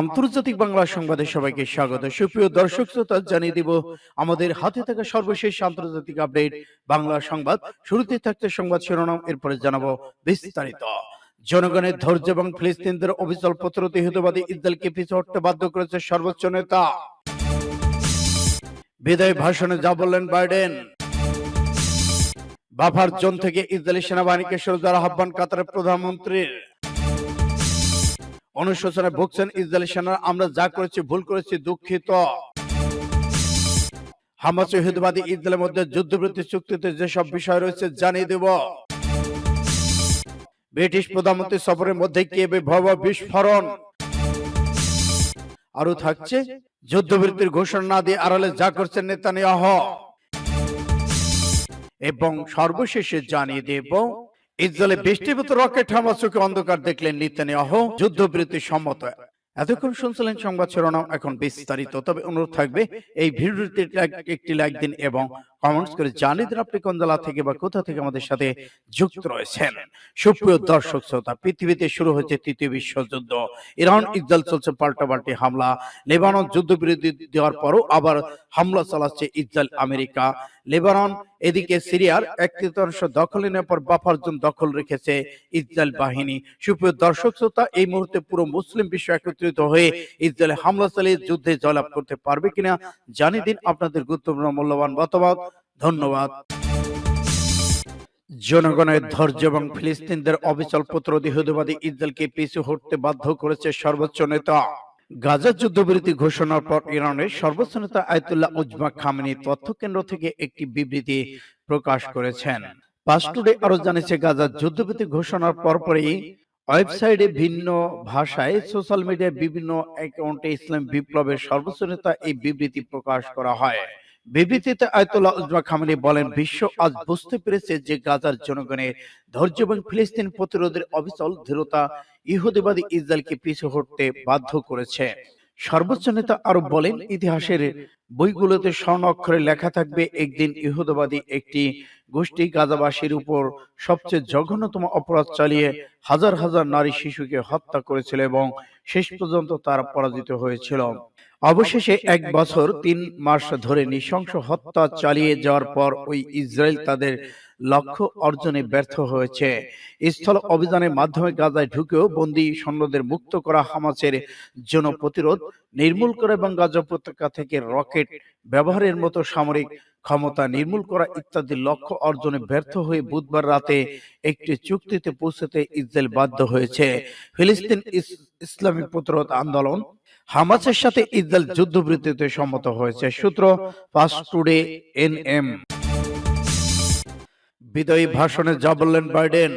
আন্তর্জাতিক বাংলা সংবাদে সবাইকে স্বাগত। সুপ্রিয় দর্শক শ্রোতা, জানিয়ে দিব, আমাদের হাতে থাকা সর্বশেষ আন্তর্জাতিক আপডেট, বাংলা সংবাদ। শুরুতে থাকতে সংবাদ শিরোনাম, এরপরে জানাব বিস্তারিত। জনগণের ধৈর্য এবং ফিলিস্তিনদের অবিচল প্রতিরোধী ইসরায়েলকে পিছু হটতে বাধ্য করেছে সর্বোচ্চ নেতা। বিদায় ভাষণে যা বললেন বাইডেন। বাফার জোন থেকে ইসরায়েলি সেনাবাহিনীকে সরে যাওয়ার আহ্বান কাতারের প্রধানমন্ত্রীর। অনুশোচনায় ভুগছেন ইসরায়েলি সেনা আমরা যা করেছি, ভুল করেছি, দুঃখিত। হামাস ইহুদিবাদী ইসরায়েলের মধ্যে যুদ্ধবৃত্তি চুক্তিতে যেসব বিষয় রয়েছে, জানিয়ে দেব। ব্রিটিশ প্রধানমন্ত্রী সফরের মধ্যে কিয়েবে ভয়াবহ বিস্ফোরণ। আরও থাকছে, যুদ্ধবৃত্তির ঘোষণা না দিয়ে আড়ালে যা করছেন নেতানিয়াহ। এবং সর্বশেষে জানিয়ে দেব ইসরায়েলে বৃষ্টিভূত রকেট হামলা চোখে অন্ধকার দেখলেন নেতানিয়াহ, যুদ্ধবিরতি সম্মত। এতক্ষণ শুনছিলেন সংবাদ শিরোনাম, এখন বিস্তারিত। তবে অনুরোধ থাকবে, এই ভিডিওটি এক- একটি লাইক দিন এবং কমেন্টস করে জানিয়ে দিন আপনি কোন জেলা থেকে বা কোথা থেকে আমাদের সাথে যুক্ত রয়েছেন। সুপ্রিয় দর্শক শ্রোতা পৃথিবীতে শুরু হয়েছে তৃতীয় বিশ্বযুদ্ধ। ইরান ইসরায়েল চলছে পাল্টাপাল্টি হামলা। লেবানন যুদ্ধবিরতি দেওয়ার পরও আবার হামলা চালাচ্ছে ইসরায়েল আমেরিকা। লেবানন এদিকে সিরিয়ার এক তৃতীয়াংশ দখলে নেওয়ার পর বাফার জোন দখল রেখেছে ইসরায়েল বাহিনী। সুপ্রিয় দর্শক শ্রোতা এই মুহূর্তে পুরো মুসলিম বিশ্ব একত্রিত হয়ে ইসরায়েলে হামলা চালিয়ে যুদ্ধে জয়লাভ করতে পারবে কিনা জানিয়ে দিন আপনাদের গুরুত্বপূর্ণ মূল্যবান মতামত ধন্যবাদ। জনগণের ধৈর্য এবং ফিলিস্তিনদের অবিচল প্রতিরোধী হুদবাদী ইসরায়েলকে পিছু হটতে বাধ্য করেছে সর্বোচ্চ নেতা। গাজা যুদ্ধবিরতি ঘোষণার পর ইরানের সর্বোচ্চ নেতা আয়তুল্লাহ উজমা খামেনি তথ্য কেন্দ্র থেকে একটি বিবৃতি প্রকাশ করেছেন। পাস্টুডে আরও জানিয়েছে, গাজা যুদ্ধবিরতি ঘোষণার পরপরই ওয়েবসাইটে ভিন্ন ভাষায় সোশ্যাল মিডিয়ায় বিভিন্ন অ্যাকাউন্টে ইসলাম বিপ্লবের সর্বোচ্চ নেতা এই বিবৃতি প্রকাশ করা হয়। বিবৃতিতে আয়তুল্লাহ উজমা খামেনি বলেন, বিশ্ব আজ বুঝতে পেরেছে যে গাজার জনগণের ধৈর্য এবং ফিলিস্তিন প্রতিরোধের অবিচল দৃঢ়তা ইহুদিবাদী ইসরায়েলকে পিছু হটতে বাধ্য করেছে। সর্বোচ্চ নেতা আরও বলেন, ইতিহাসের বইগুলোতে স্বর্ণ অক্ষরে লেখা থাকবে, একদিন ইহুদবাদী একটি গোষ্ঠী গাজাবাসীর উপর সবচেয়ে জঘন্যতম অপরাধ চালিয়ে হাজার হাজার নারী শিশুকে হত্যা করেছিল এবং শেষ পর্যন্ত তারা পরাজিত হয়েছিল। অবশেষে এক বছর তিন মাস ধরে নৃশংস হত্যা চালিয়ে যাওয়ার পর ওই ইসরায়েল তাদের লক্ষ্য অর্জনে ব্যর্থ হয়েছে। স্থল অভিযানের মাধ্যমে গাজায় ঢুকেও বন্দী সৈন্যদের মুক্ত করা হামাসের জন্য প্রতিরোধ নির্মূল করা এবং গাজা উপত্যকা থেকে রকেট ব্যবহারের মতো সামরিক ক্ষমতা নির্মূল করা ইত্যাদি লক্ষ্য অর্জনে ব্যর্থ হয়ে বুধবার রাতে একটি চুক্তিতে পৌঁছতে ইসরায়েল বাধ্য হয়েছে। ফিলিস্তিন ইস- ইসলামী প্রতিরোধ আন্দোলন হামাসের সাথে ইসরায়েল যুদ্ধবৃত্তিতে সম্মত হয়েছে। সূত্র ফাস্ট টুডে এনএম। বিদায়ী ভাষণে যা বললেন বাইডেন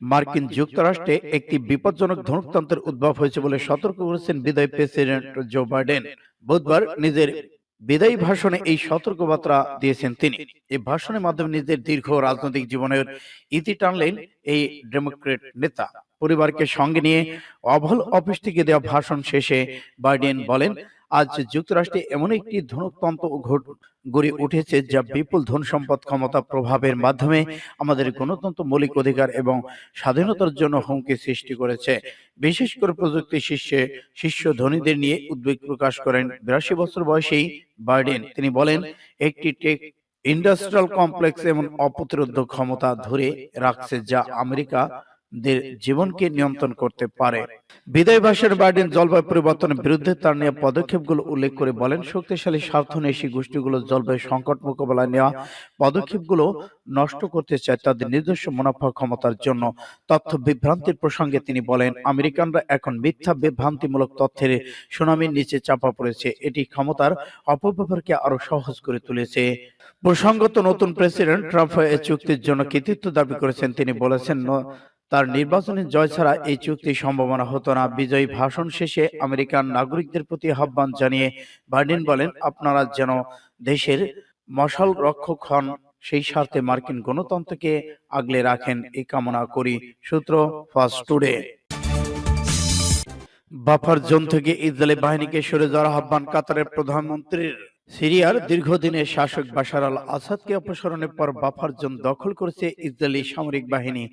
মার্কিন যুক্তরাষ্ট্রে একটি বিপজ্জনক ধনুকতন্ত্রের উদ্ভব হয়েছে বলে সতর্ক করেছেন বিদায়ী প্রেসিডেন্ট জো বাইডেন। বুধবার নিজের বিদায়ী ভাষণে এই সতর্কবার্তা দিয়েছেন তিনি। এই ভাষণের মাধ্যমে নিজের দীর্ঘ রাজনৈতিক জীবনের ইতি টানলেন এই ডেমোক্রেট নেতা। পরিবারকে সঙ্গে নিয়ে অভল অফিস থেকে দেওয়া ভাষণ শেষে বাইডেন বলেন আজ যুক্তরাষ্ট্রে এমন একটি ধনুকতন্ত্র গড়ে উঠেছে যা বিপুল ধন সম্পদ ক্ষমতা প্রভাবের মাধ্যমে আমাদের গণতন্ত্র মৌলিক অধিকার এবং স্বাধীনতার জন্য হুমকি সৃষ্টি করেছে। বিশেষ করে প্রযুক্তি শীর্ষে শীর্ষ ধনীদের নিয়ে উদ্বেগ প্রকাশ করেন বিরাশি বছর বয়সেই বাইডেন তিনি বলেন একটি টেক ইন্ডাস্ট্রিয়াল কমপ্লেক্স এমন অপ্রতিরোধ ক্ষমতা ধরে রাখছে যা আমেরিকা জীবনকে নিয়ন্ত্রণ করতে পারে। বিদায় ভাষণে বাইডেন জলবায়ু পরিবর্তনের বিরুদ্ধে তার নেওয়া পদক্ষেপগুলো উল্লেখ করে বলেন শক্তিশালী স্বার্থন্বেষী গোষ্ঠীগুলো জলবায়ু সংকট মোকাবেলায় নেওয়া পদক্ষেপগুলো নষ্ট করতে চায় তাদের নিজস্ব মুনাফা ক্ষমতার জন্য। তথ্য বিভ্রান্তির প্রসঙ্গে তিনি বলেন আমেরিকানরা এখন মিথ্যা বিভ্রান্তিমূলক তথ্যের সুনামির নিচে চাপা পড়েছে। এটি ক্ষমতার অপব্যবহারকে আরও সহজ করে তুলেছে। প্রসঙ্গত নতুন প্রেসিডেন্ট ট্রাম্প এই চুক্তির জন্য কৃতিত্ব দাবি করেছেন তিনি বলেছেন "ন- তার নির্বাচনী জয় ছাড়া এই চুক্তির সম্ভাবনা হতো না। বিজয়ী ভাষণ শেষে আমেরিকান নাগরিকদের প্রতি আহ্বান জানিয়ে বাইডেন বলেন আপনারা যেন দেশের মশাল রক্ষক হন সেই স্বার্থে মার্কিন গণতন্ত্রকে আগলে রাখেন এই কামনা করি। সূত্র ফার্স্ট টুডে। বাফার জোন থেকে ইসরায়েলি বাহিনীকে সরে যাওয়ার আহ্বান কাতারের প্রধানমন্ত্রীর। সিরিয়ার দীর্ঘদিনের শাসক বাশার আল আসাদকে অপসারণের পর বাফার জোন দখল করেছে ইসরায়েলি সামরিক বাহিনী।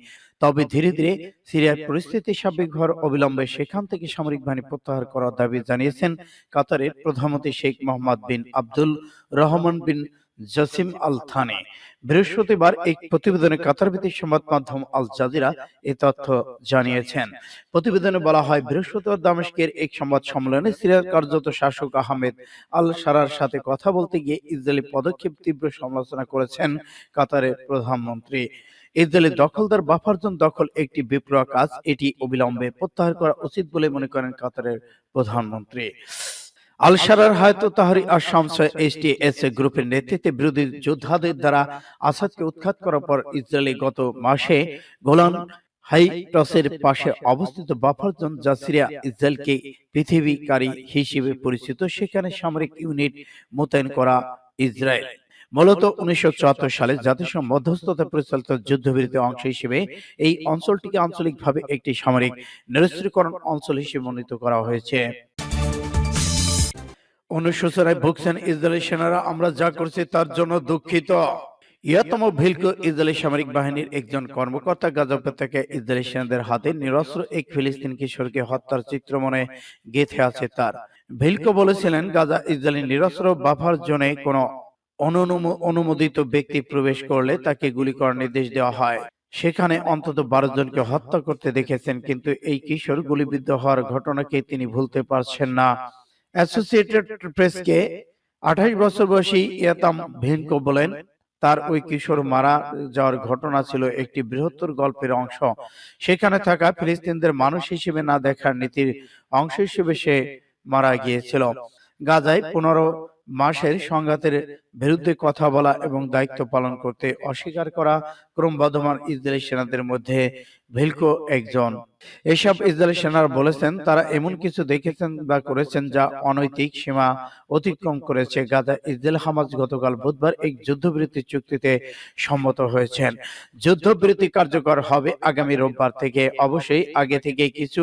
তবে ধীরে ধীরে সিরিয়ার পরিস্থিতি স্বাভাবিক হওয়ার অবিলম্বে সেখান থেকে সামরিক বাহিনী প্রত্যাহার করার দাবি জানিয়েছেন কাতারের প্রধানমন্ত্রী Sheikh Mohammed bin Abdul Rahman bin Jassim আল থানে বৃহস্পতিবার এক প্রতিবেদনে কাতার ভিত্তিক সংবাদ মাধ্যম আল জাজিরা এ তথ্য জানিয়েছেন। প্রতিবেদনে বলা হয় বৃহস্পতিবার দামেস্কের এক সংবাদ সম্মেলনে সিরিয়ার কার্যত শাসক আহমেদ আল সারার সাথে কথা বলতে গিয়ে ইসরায়েলি পদক্ষেপ তীব্র সমালোচনা করেছেন কাতারের প্রধানমন্ত্রী। ইসরায়েলি দখলদার বাফারজন দখল একটি বিপ্লব কাজ এটি অবিলম্বে প্রত্যাহার করা উচিত বলে মনে করেন কাতারের প্রধানমন্ত্রী। আল সারার হয়তো তাহারি এসটিএস গ্রুপের নেতৃত্বে বিরোধী যোদ্ধাদের দ্বারা আসাদকে উৎখাত করার পর ইসরায়েলি গত মাসে গোলান হাইটসের পাশে অবস্থিত বাফারজন যা সিরিয়া ইসরায়েলকে পৃথিবীকারী হিসেবে পরিচিত সেখানে সামরিক ইউনিট মোতায়েন করা ইসরায়েল। মূলত উনিশশো চুয়াত্তর সালে জাতিসংঘ মধ্যস্থতা পরিচালিত যুদ্ধবিরতি অংশ হিসেবে এই অঞ্চলটিকে আঞ্চলিকভাবে একটি সামরিক নিরস্ত্রীকরণ অঞ্চল হিসেবে মনোনীত করা হয়েছে। অনুশোচনায় ভুগছেন ইসরায়েলি সেনারা, আমরা যা করছি তার জন্য দুঃখিত। ইয়াতম ভিলকো ইসরায়েলি সামরিক বাহিনীর একজন কর্মকর্তা গাজা উপত্যকায় ইসরায়েলি সেনাদের হাতে নিরস্ত্র এক ফিলিস্তিন কিশোরকে হত্যার চিত্র মনে গেথে আছে তার। ভিলকো বলেছিলেন, গাজা ইসরায়েলি নিরস্ত্র বাফার জোনে কোনো অনুমোদিত ব্যক্তি প্রবেশ করলে তাকে গুলি করার নির্দেশ দেওয়া হয়। সেখানে অন্তত বারো জনকে হত্যা করতে দেখেছেন, কিন্তু এই কিশোর গুলিবিদ্ধ হওয়ার ঘটনাকে তিনি ভুলতে পারছেন না। অ্যাসোসিয়েটেড প্রেসকে আঠাশ বছর বয়সী ইয়াতাম ভিনকো বলেন, তার ওই কিশোর মারা যাওয়ার ঘটনা ছিল একটি বৃহত্তর গল্পের অংশ। সেখানে থাকা ফিলিস্তিনদের মানুষ হিসেবে না দেখার নীতির অংশ হিসেবে সে মারা গিয়েছিল। গাজায় পনেরো মাসের সংঘাতের বিরুদ্ধে কথা বলা এবং দায়িত্ব পালন করতে অস্বীকার করা ক্রমবর্ধমান ইসরায়েলি সেনাদের মধ্যে ভিলকো একজন। এসব ইসরায়েলি সেনারা বলেছেন তারা এমন কিছু দেখেছেন বা করেছেন যা অনৈতিক সীমা অতিক্রম করেছে। গাজা ইসরায়েল হামাজ গতকাল বুধবার এক যুদ্ধবিরতি চুক্তিতে সম্মত হয়েছেন। যুদ্ধবিরতি কার্যকর হবে আগামী রোববার থেকে। অবশ্যই আগে থেকে কিছু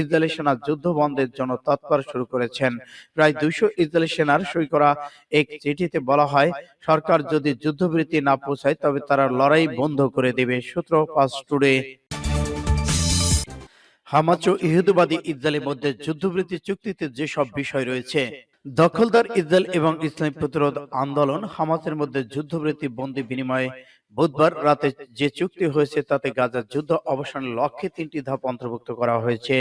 ইসরায়েলি সেনা যুদ্ধ বন্ধের জন্য তৎপর শুরু করেছেন। প্রায় দুইশো ইসরায়েলি সেনার সই করা এক চিঠিতে বলা হয়, সরকার যদি যুদ্ধবিরতি না পৌঁছায়, তবে তারা লড়াই বন্ধ করে দেবে, সূত্র ফাস্ট টুডে। হামাচ ও ইহুদিবাদী ইসরায়েলের মধ্যে যুদ্ধবিরতি চুক্তিতে যেসব বিষয় রয়েছে, দখলদার ইসরায়েল এবং ইসলামী প্রতিরোধ আন্দোলন হামাসের মধ্যে যুদ্ধবিরতি বন্দি বিনিময়ে বুধবার রাতে যে চুক্তি হয়েছে, তাতে গাজার যুদ্ধ অবসানের লক্ষ্যে তিনটি ধাপ অন্তর্ভুক্ত করা হয়েছে।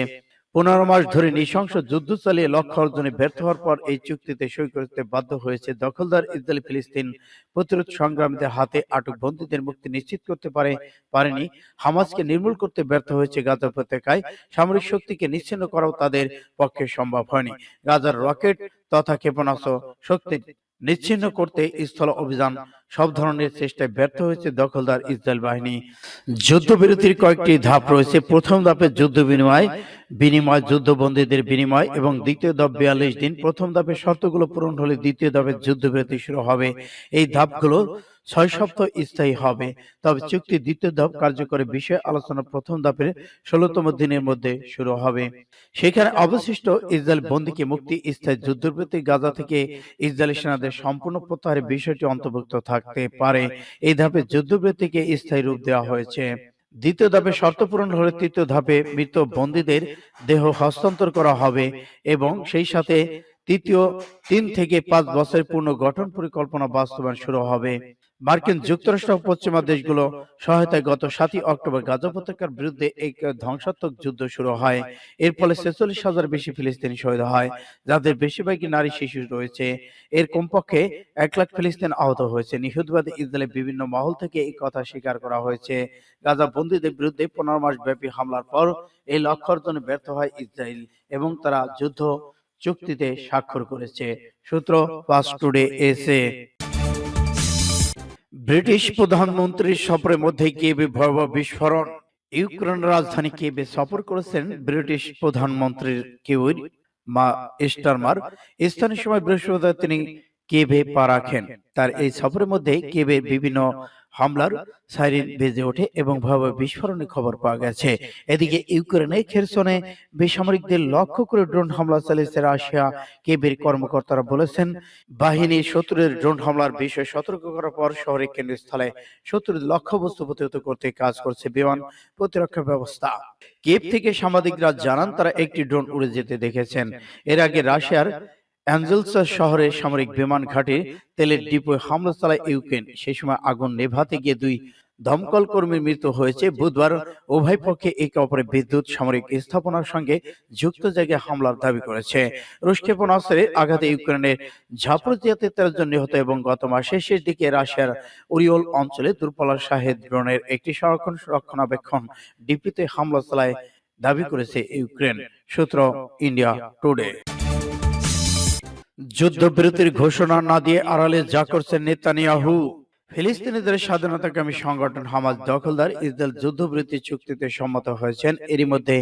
পনেরো মাস ধরে নৃশংস যুদ্ধ চালিয়ে লক্ষ্য অর্জনে ব্যর্থ হওয়ার পর এই চুক্তিতে সই করতে বাধ্য হয়েছে দখলদার ইসরায়েলি ফিলিস্তিন। প্রতিরোধ সংগ্রামীদের হাতে আটক বন্দীদের মুক্তি নিশ্চিত করতে পারে, পারেনি। হামাসকে নির্মূল করতে ব্যর্থ হয়েছে গাজা উপত্যকায়। সামরিক শক্তিকে নিশ্চিন্ন করাও তাদের পক্ষে সম্ভব হয়নি। গাজার রকেট তথা ক্ষেপণাস্ত্র শক্তি নিচ্ছিন্ন করতে স্থল অভিযান সব ধরনের চেষ্টায় ব্যর্থ হয়েছে দখলদার ইসরায়েল বাহিনী। যুদ্ধবিরতির কয়েকটি ধাপ রয়েছে। প্রথম ধাপে যুদ্ধ বিনিময় বিনিময় যুদ্ধবন্দীদের বিনিময় এবং দ্বিতীয় ধাপ বিয়াল্লিশ দিন। প্রথম ধাপে শর্তগুলো পূরণ হলে দ্বিতীয় ধাপে যুদ্ধবিরতি শুরু হবে। এই ধাপগুলো ছয় সপ্তাহ স্থায়ী হবে। তবে চুক্তি দ্বিতীয় ধাপ কার্যকরী বিষয়ে আলোচনা প্রথম ধাপের ষোলতম দিনের মধ্যে শুরু হবে। সেখানে অবশিষ্ট ইসরায়েল বন্দীকে মুক্তি স্থায়ী যুদ্ধবিরতি গাজা থেকে ইসরায়েলি সেনাদের সম্পূর্ণ প্রত্যাহারের বিষয়টি অন্তর্ভুক্ত থাকতে পারে। এই ধাপে যুদ্ধবৃত্তিকে স্থায়ী রূপ দেওয়া হয়েছে। দ্বিতীয় ধাপে শর্ত পূরণ হলে তৃতীয় ধাপে মৃত বন্দীদের দেহ হস্তান্তর করা হবে এবং সেই সাথে তৃতীয় তিন থেকে পাঁচ বছরের পূর্ণ গঠন পরিকল্পনা বাস্তবায়ন শুরু হবে। মার্কিন যুক্তরাষ্ট্র পশ্চিমা দেশগুলো সহায়তায় গত সাতই অক্টোবর গাজা উপত্যকার বিরুদ্ধে এক ধ্বংসাত্মক যুদ্ধ শুরু হয়। এর ফলে ছেচল্লিশ হাজার বেশি ফিলিস্তিনি শহীদ হয়। যাদের বেশিরভাগই নারী শিশু রয়েছে। এর কমপক্ষে এক লাখ ফিলিস্তিন আহত হয়েছে। নিহুতবাদী ইসরায়েলের বিভিন্ন মহল থেকে এই কথা স্বীকার করা হয়েছে। গাজা বন্দীদের বিরুদ্ধে পনেরো মাস ব্যাপী হামলার পর এই লক্ষ্য অর্জনে ব্যর্থ হয় ইসরায়েল এবং তারা যুদ্ধ চুক্তিতে স্বাক্ষর করেছে। সূত্র ফাস্ট টুডে এসে ব্রিটিশ প্রধানমন্ত্রীর সফরের মধ্যে কেবে ভয়াবহ বিস্ফোরণ, ইউক্রেন রাজধানী কেবে সফর করেছেন ব্রিটিশ প্রধানমন্ত্রীর কিউর মা স্টারমার। স্থানীয় সময় বৃহস্পতিবার তিনি কেভে পা রাখেন? তার এই সফরের মধ্যে কেভে বিভিন্ন হামলার সাইরেন বেজে ওঠে এবং ভয়াবহ বিস্ফোরণের খবর পাওয়া গেছে। এদিকে ইউক্রেনে খেরসনে বেসামরিকদের লক্ষ্য করে ড্রোন হামলা চালিয়েছে রাশিয়া। কেবের কর্মকর্তারা বলেছেন, বাহিনী শত্রুদের ড্রোন হামলার বিষয়ে সতর্ক করার পর শহরের কেন্দ্রস্থলে শত্রুদের লক্ষ্যবস্তু প্রতিহত করতে কাজ করছে বিমান প্রতিরক্ষা ব্যবস্থা। কেপ থেকে সাংবাদিকরা জানান, তারা একটি ড্রোন উড়ে যেতে দেখেছেন। এর আগে রাশিয়ার অ্যাঞ্জেলস শহরে সামরিক বিমান ঘাটে, তেলের ডিপোয় হামলা চালায় ইউক্রেন। সেই সময় আগুন নেভাতে গিয়ে দুই দমকল কর্মীর মৃত্যু হয়েছে। বুধবার উভয় পক্ষে একে অপরের বিদ্যুৎ সামরিক স্থাপনার সঙ্গে যুক্ত জায়গায় হামলার দাবি করেছে। রুশ ক্ষেপণাস্ত্রের আঘাতে ইউক্রেনের ঝাপরজিয়াতে তেরো জন নিহত এবং গত মাসের শেষ দিকে রাশিয়ার উরিওল অঞ্চলে দুর্বলা শাহেদ ড্রোনের একটি সংরক্ষণ রক্ষণাবেক্ষণ ডিপিতে হামলা চালায় দাবি করেছে ইউক্রেন। সূত্র ইন্ডিয়া টুডে। যুদ্ধবিরতির ঘোষণা না দিয়ে আড়ালে যা করছেন নেতানিয়াহু, ফিলিস্তিনিদের স্বাধীনতাকামী সংগঠন হামাজ দখলদার ইসরায়েল যুদ্ধবিরতি চুক্তিতে সম্মত হয়েছেন। এরই মধ্যে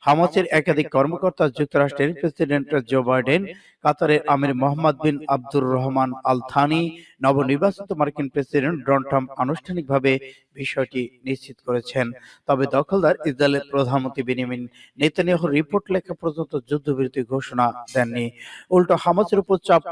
হামাজের একাধিক কর্মকর্তা যুক্তরাষ্ট্রের প্রেসিডেন্ট জো বাইডেন কাতারের আমির Mohammad bin Abdur Rahman Al Thani নবনির্বাচিত মার্কিন প্রেসিডেন্ট ডোনাল্ড ট্রাম্প আনুষ্ঠানিকভাবে বিষয়টি নিশ্চিত করেছেন। তবে দখলদার ইসরায়েলের প্রধানমন্ত্রী বেনিয়ামিন নেতানিয়াহু রিপোর্ট লেখা পর্যন্ত যুদ্ধবিরতি ঘোষণা দেননি। উল্টো হামাসের উপর চাপ,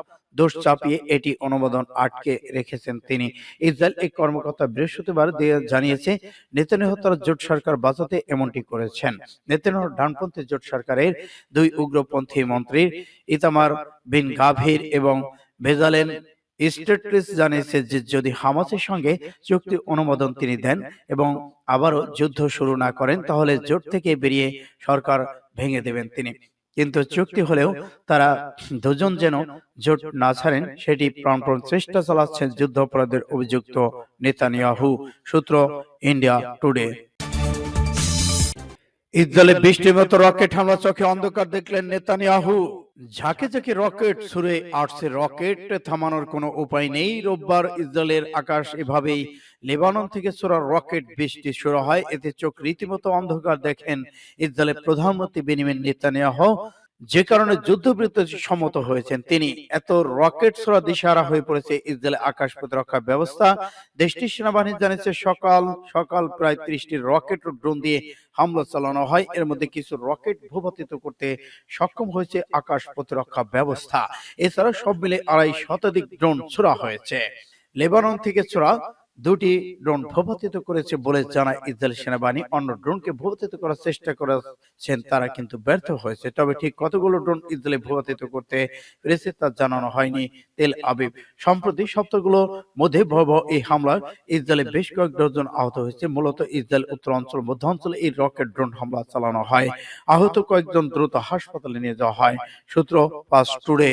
দোষ চাপিয়ে এটি অনুমোদন আটকে রেখেছেন তিনি। ইসরায়েল এক কর্মকর্তা বৃহস্পতিবার দিয়ে জানিয়েছে, নেতানিয়াহু তার জোট সরকার বাঁচাতে এমনটি করেছেন। নেতানিয়াহু ডানপন্থী জোট সরকারের দুই উগ্রপন্থী মন্ত্রী ইতামার বিন গাভীর এবং ভেজালেন স্টেটলিস জানিয়েছে যে যদি হামাসের সঙ্গে চুক্তি অনুমোদন তিনি দেন এবং আবারও যুদ্ধ শুরু না করেন তাহলে জোট থেকে বেরিয়ে সরকার ভেঙে দেবেন তিনি। কিন্তু চুক্তি হলেও তারা দুজন যেন জোট না ছাড়েন সেটি প্রাণপণ চেষ্টা চালাচ্ছেন যুদ্ধাপরাধের অভিযুক্ত নেতানিয়াহু সূত্র ইন্ডিয়া টুডে ইসরায়েলে বৃষ্টির মতো রকেট হামলা চোখে অন্ধকার দেখলেন নেতানিয়াহু। ঝাঁকে ঝাঁকে রকেট ছুড়ে আসছে রকেট থামানোর কোনো উপায় নেই। রোববার ইসরায়েলের আকাশ এভাবেই লেবানন থেকে ছোড়া রকেট বৃষ্টি শুরু হয়। এতে চোখ রীতিমতো অন্ধকার দেখেন ইসরায়েলের প্রধানমন্ত্রী বেনিমিন নেতানিয়াহু। যে কারণে যুদ্ধবৃত্ত সম্মত হয়েছেন তিনি। এত রকেট ছোড়া দিশারা হয়ে পড়েছে ইসরায়েলের আকাশ প্রতিরক্ষা ব্যবস্থা। দেশটির সেনাবাহিনী জানিয়েছে, সকাল সকাল প্রায় ত্রিশটি রকেট ও ড্রোন দিয়ে হামলা চালানো হয়। এর মধ্যে কিছু রকেট ভূপাতিত করতে সক্ষম হয়েছে আকাশ প্রতিরক্ষা ব্যবস্থা। এছাড়া সব মিলে আড়াই শতাধিক ড্রোন ছোড়া হয়েছে। লেবানন থেকে ছোড়া দুটি ড্রোন ভূপাতিত করেছে বলে জানায় ইসরায়েল সেনাবাহিনী। অন্য ড্রোনকে ভূপাতিত করার চেষ্টা করেছেন তারা কিন্তু ব্যর্থ হয়েছে। তবে ঠিক কতগুলো ড্রোন ইসরায়েলে ভূপাতিত করতে পেরেছে তা জানানো হয়নি তেল আবিব। সম্প্রতি সপ্তাহগুলোর মধ্যে ভয়াবহ এই হামলায় ইসরায়েলে বেশ কয়েক ডজন আহত হয়েছে। মূলত ইসরায়েল উত্তর অঞ্চল, মধ্য অঞ্চলে এই রকেট ড্রোন হামলা চালানো হয়। আহত কয়েকজন দ্রুত হাসপাতালে নিয়ে যাওয়া হয়। সূত্র পাস টুডে।